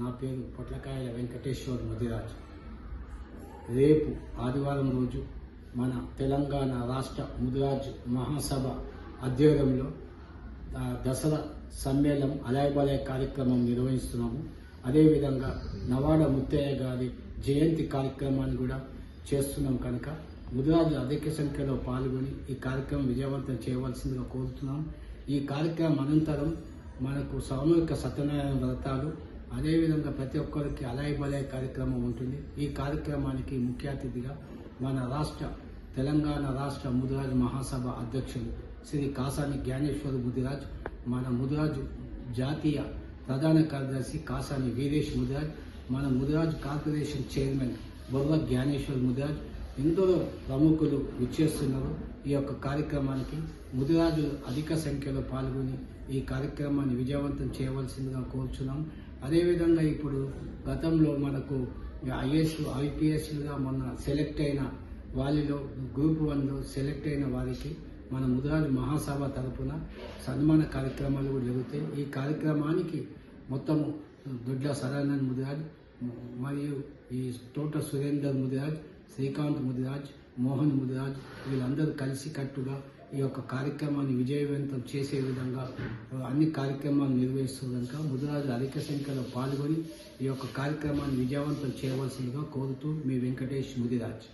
నా పేరు పొట్లకాయల వెంకటేశ్వర్ ముదిరాజ్ రేపు ఆదివారం రోజు మన తెలంగాణ రాష్ట్ర ముదిరాజ్ మహాసభ ఆధ్వర్యంలో దసరా సమ్మేళనం అలాయబలయ కార్యక్రమం నిర్వహిస్తున్నాము. అదేవిధంగా నవాడ ముత్తయ్య గారి జయంతి కార్యక్రమాన్ని కూడా చేస్తున్నాం కనుక ముదిరాజు అధిక సంఖ్యలో పాల్గొని ఈ కార్యక్రమం విజయవంతం చేయవలసిందిగా కోరుతున్నాం. ఈ కార్యక్రమం అనంతరం మనకు సామూహిక సత్యనారాయణ వ్రతాలు అదేవిధంగా ప్రతి ఒక్కరికి అలాయ్ బలాయ్ కార్యక్రమం ఉంటుంది. ఈ కార్యక్రమానికి ముఖ్య అతిథిగా మన రాష్ట్ర తెలంగాణ రాష్ట్ర ముదిరాజ్ మహాసభ అధ్యక్షులు శ్రీ కాసాని జ్ఞానేశ్వర్ ముదిరాజ్ మన ముదిరాజ్ జాతీయ ప్రధాన కార్యదర్శి కాసాని వీరేష్ ముదిరాజ్ మన ముదిరాజ్ కార్పొరేషన్ చైర్మన్ బొర్వ జ్ఞానేశ్వర్ ముదిరాజ్ ఎందరో ప్రముఖులు విచ్చేస్తున్నారు. ఈ యొక్క కార్యక్రమానికి ముదిరాజులు అధిక సంఖ్యలో పాల్గొని ఈ కార్యక్రమాన్ని విజయవంతం చేయవలసిందిగా కోరుచున్నాం. అదేవిధంగా ఇప్పుడు గతంలో మనకు ఐఏఎస్ ఐపీఎస్లుగా మొన్న సెలెక్ట్ అయిన వారిలో గ్రూప్ వన్లో సెలెక్ట్ అయిన వారికి మన ముదిరాజు మహాసభ తరపున సన్మాన కార్యక్రమాలు కూడా జరుగుతాయి. ఈ కార్యక్రమానికి మొత్తము దొడ్ల సదానంద్ ముదిరాజ్ మరియు ఈ తోట సురేందర్ ముదిరాజ్ శ్రీకాంత్ ముదిరాజ్ మోహన్ ముదిరాజ్ వీళ్ళందరూ కలిసి కట్టుగా ఈ యొక్క కార్యక్రమాన్ని విజయవంతం చేసే విధంగా అన్ని కార్యక్రమాలు నిర్వహిస్తూ కనుక ముదిరాజు అధిక సంఖ్యలో పాల్గొని ఈ యొక్క కార్యక్రమాన్ని విజయవంతం చేయవలసిందిగా కోరుతూ మీ వెంకటేష్ ముదిరాజ్.